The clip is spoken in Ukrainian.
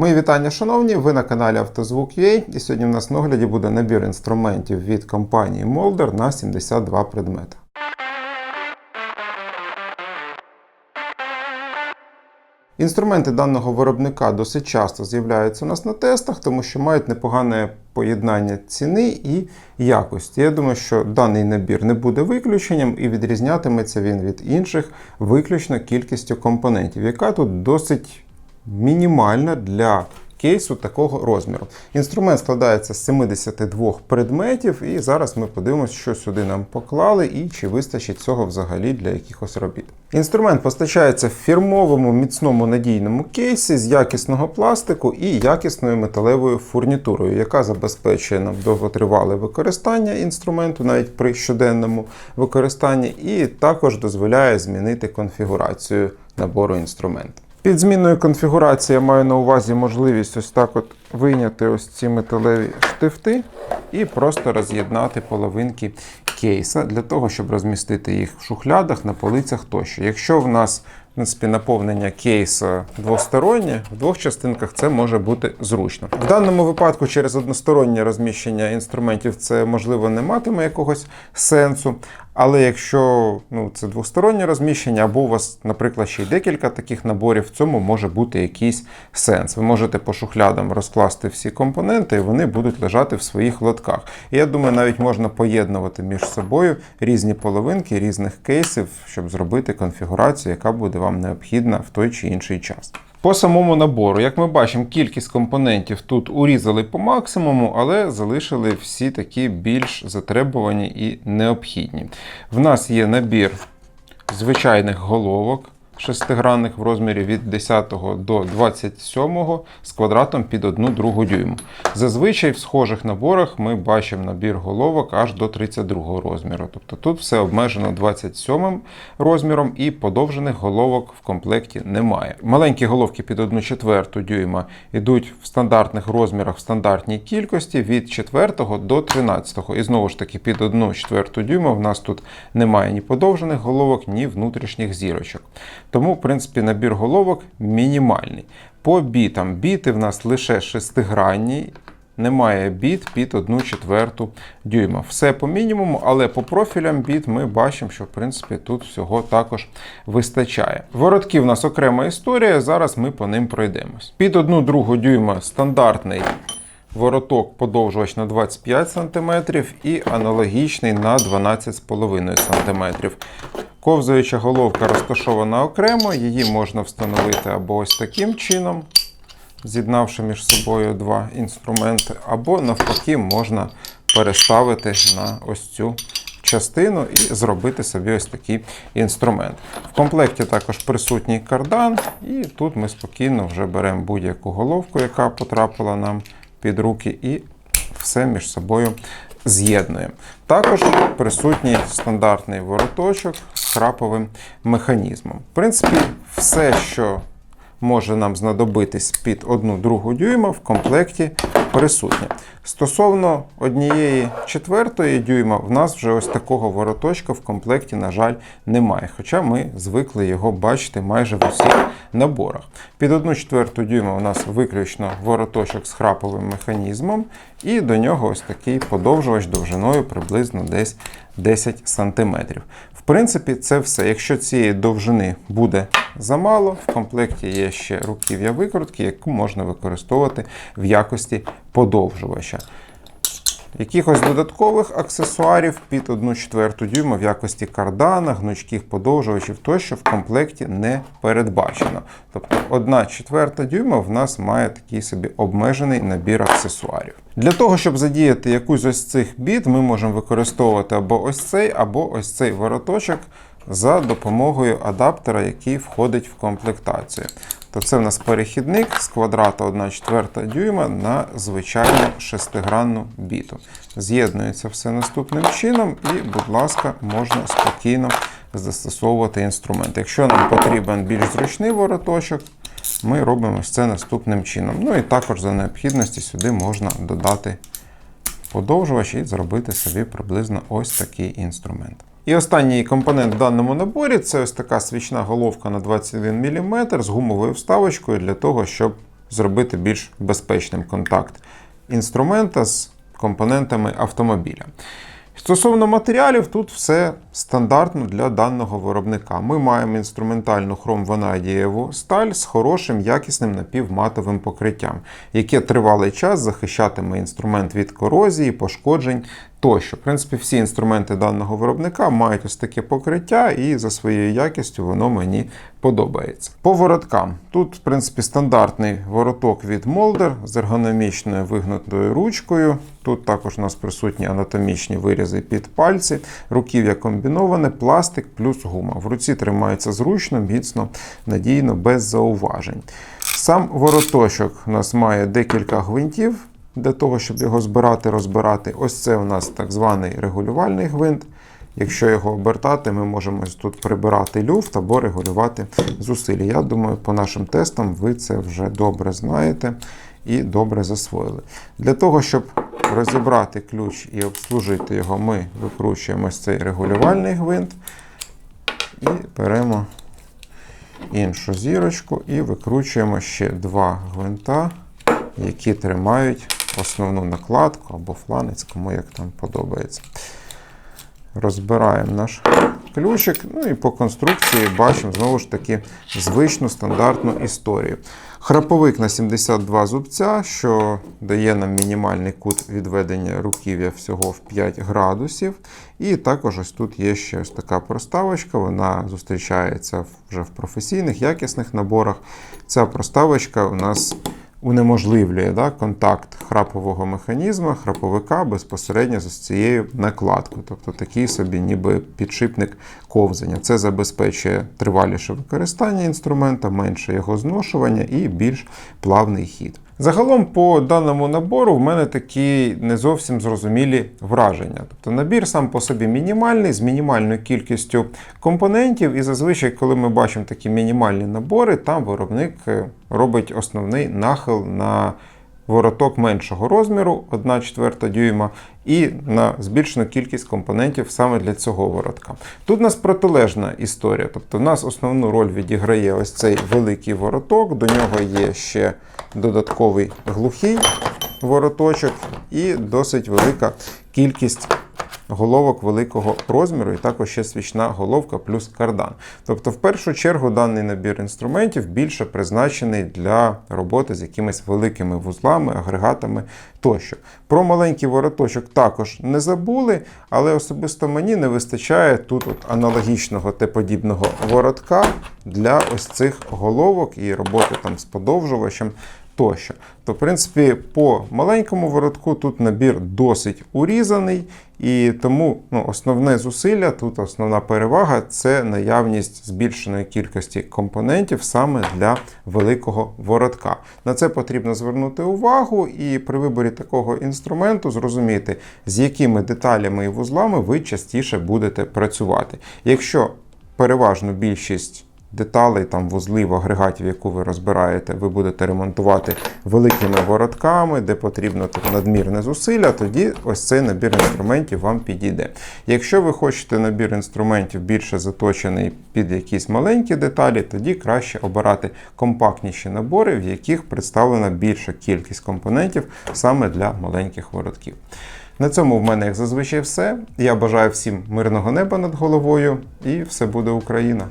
Мої вітання, шановні! Ви на каналі Автозвук.ua і сьогодні в нас на огляді буде набір інструментів від компанії Molder на 72 предмети. Інструменти даного виробника досить часто з'являються у нас на тестах, тому що мають непогане поєднання ціни і якості. Я думаю, що даний набір не буде виключенням і відрізнятиметься він від інших виключно кількістю компонентів, яка тут досить мінімальна для кейсу такого розміру. Інструмент складається з 72 предметів, і зараз ми подивимося, що сюди нам поклали і чи вистачить цього взагалі для якихось робіт. Інструмент постачається в фірмовому міцному надійному кейсі з якісного пластику і якісною металевою фурнітурою, яка забезпечує нам довготривале використання інструменту навіть при щоденному використанні, і також дозволяє змінити конфігурацію набору інструменту. Під зміною конфігурації я маю на увазі можливість ось так от вийняти ось ці металеві штифти і просто роз'єднати половинки кейса для того, щоб розмістити їх в шухлядах, на полицях тощо. Якщо в нас в принципі, наповнення кейса двостороннє, в двох частинках це може бути зручно. В даному випадку через одностороннє розміщення інструментів це можливо не матиме якогось сенсу. Але якщо ну, це двостороннє розміщення, або у вас, наприклад, ще й декілька таких наборів, в цьому може бути якийсь сенс. Ви можете по шухлядам розкласти всі компоненти, і вони будуть лежати в своїх лотках. І я думаю, навіть можна поєднувати між собою різні половинки різних кейсів, щоб зробити конфігурацію, яка буде вам необхідна в той чи інший час. По самому набору, як ми бачимо, кількість компонентів тут урізали по максимуму, але залишили всі такі більш затребувані і необхідні. В нас є набір звичайних головок шестигранних в розмірі від 10 до 27 з квадратом під 1 другу дюйму. Зазвичай в схожих наборах ми бачимо набір головок аж до 32 розміру. Тобто тут все обмежено 27 розміром і подовжених головок в комплекті немає. Маленькі головки під 1 четверту дюйма йдуть в стандартних розмірах в стандартній кількості від 4 до 13. І знову ж таки під 1 четверту дюйма в нас тут немає ні подовжених головок, ні внутрішніх зірочок. Тому, в принципі, набір головок мінімальний. По бітам біти в нас лише шестигранні, немає біт під 1 четверту дюйма. Все по мінімуму, але по профілям біт ми бачимо, що в принципі тут всього також вистачає. Воротки в нас окрема історія, зараз ми по ним пройдемось. Під 1 другу дюйма стандартний. Вороток подовжувач на 25 см і аналогічний на 12,5 см. Ковзаюча головка розташована окремо, її можна встановити або ось таким чином, з'єднавши між собою два інструменти, або навпаки можна переставити на ось цю частину і зробити собі ось такий інструмент. В комплекті також присутній кардан, і тут ми спокійно вже беремо будь-яку головку, яка потрапила нам під руки, і все між собою з'єднуємо. Також присутній стандартний вороточок з храповим механізмом. В принципі, все, що може нам знадобитись під 1 другу дюйма, в комплекті присутнє. Стосовно однієї четвертої дюйма, в нас вже ось такого вороточка в комплекті, на жаль, немає. Хоча ми звикли його бачити майже в усіх наборах. Під 1 четверту дюйма у нас виключно вороточок з храповим механізмом, і до нього ось такий подовжувач довжиною приблизно десь 10 см. В принципі, це все. Якщо цієї довжини буде замало, в комплекті є ще руків'я викрутки, яку можна використовувати в якості подовжувача. Якихось додаткових аксесуарів під 1 четверту дюйма в якості кардана, гнучких подовжувачів тощо в комплекті не передбачено. Тобто 1 четверта дюйма в нас має такий собі обмежений набір аксесуарів. Для того, щоб задіяти якусь ось цих біт, ми можемо використовувати або ось цей, або ось цей вороточок за допомогою адаптера, який входить в комплектацію. То це в нас перехідник з квадрата 1 четверта дюйма на звичайну шестигранну біту. З'єднується все наступним чином, і, будь ласка, можна спокійно застосовувати інструмент. Якщо нам потрібен більш зручний вороточок, ми робимо це наступним чином. Ну і також за необхідності сюди можна додати подовжувач і зробити собі приблизно ось такий інструмент. І останній компонент в даному наборі це ось така свічна головка на 21 мм з гумовою вставочкою для того, щоб зробити більш безпечним контакт інструмента з компонентами автомобіля. Стосовно матеріалів, тут все стандартно для даного виробника. Ми маємо інструментальну хромванадієву сталь з хорошим якісним напівматовим покриттям, яке тривалий час захищатиме інструмент від корозії, пошкоджень тощо. В принципі, всі інструменти даного виробника мають ось таке покриття, і за своєю якістю воно мені подобається. По вороткам. Тут, в принципі, стандартний вороток від Molder з ергономічною вигнутою ручкою. Тут також у нас присутні анатомічні вирізи під пальці, руків'я комбіноване, пластик плюс гума. В руці тримається зручно, міцно, надійно, без зауважень. Сам вороточок у нас має декілька гвинтів для того, щоб його збирати, розбирати. Ось це у нас так званий регулювальний гвинт. Якщо його обертати, ми можемо тут прибирати люфт або регулювати зусилля. Я думаю, по нашим тестам ви це вже добре знаєте і добре засвоїли. Для того, щоб розібрати ключ і обслужити його, ми викручуємо ось цей регулювальний гвинт і беремо іншу зірочку і викручуємо ще два гвинта, які тримають основну накладку або фланець, кому як там подобається. Розбираємо наш ключик, ну і по конструкції бачимо знову ж таки звичну стандартну історію. Храповик на 72 зубця, що дає нам мінімальний кут відведення руків'я всього в 5 градусів. І також ось тут є ще ось така проставочка, вона зустрічається вже в професійних, якісних наборах. Ця проставочка у нас унеможливлює да, контакт храпового механізму, храповика безпосередньо з цією накладкою. Тобто такий собі ніби підшипник ковзання. Це забезпечує триваліше використання інструмента, менше його зношування і більш плавний хід. Загалом по даному набору в мене такі не зовсім зрозумілі враження. Тобто набір сам по собі мінімальний, з мінімальною кількістю компонентів, і зазвичай, коли ми бачимо такі мінімальні набори, там виробник е, робить основний нахил на вороток меншого розміру, 1 четверта дюйма, і на збільшену кількість компонентів саме для цього воротка. Тут у нас протилежна історія. Тобто, в нас основну роль відіграє ось цей великий вороток, до нього є ще додатковий глухий вороточок і досить велика кількість головок великого розміру, і також ще свічна головка плюс кардан. Тобто, в першу чергу, даний набір інструментів більше призначений для роботи з якимись великими вузлами, агрегатами тощо. Про маленький вороточок також не забули, але особисто мені не вистачає тут от аналогічного Т-подібного воротка для ось цих головок і роботи там з подовжувачем тощо. То, в принципі, по маленькому воротку тут набір досить урізаний, і тому ну, основне зусилля, тут основна перевага це наявність збільшеної кількості компонентів саме для великого воротка. На це потрібно звернути увагу і при виборі такого інструменту зрозуміти, з якими деталями і вузлами ви частіше будете працювати. Якщо переважну більшість деталей, там вузлів, агрегатів, яку ви розбираєте, ви будете ремонтувати великими воротками, де потрібно так, надмірне зусилля, тоді ось цей набір інструментів вам підійде. Якщо ви хочете набір інструментів більше заточений під якісь маленькі деталі, тоді краще обирати компактніші набори, в яких представлена більша кількість компонентів саме для маленьких воротків. На цьому в мене, як зазвичай, все. Я бажаю всім мирного неба над головою і все буде Україна!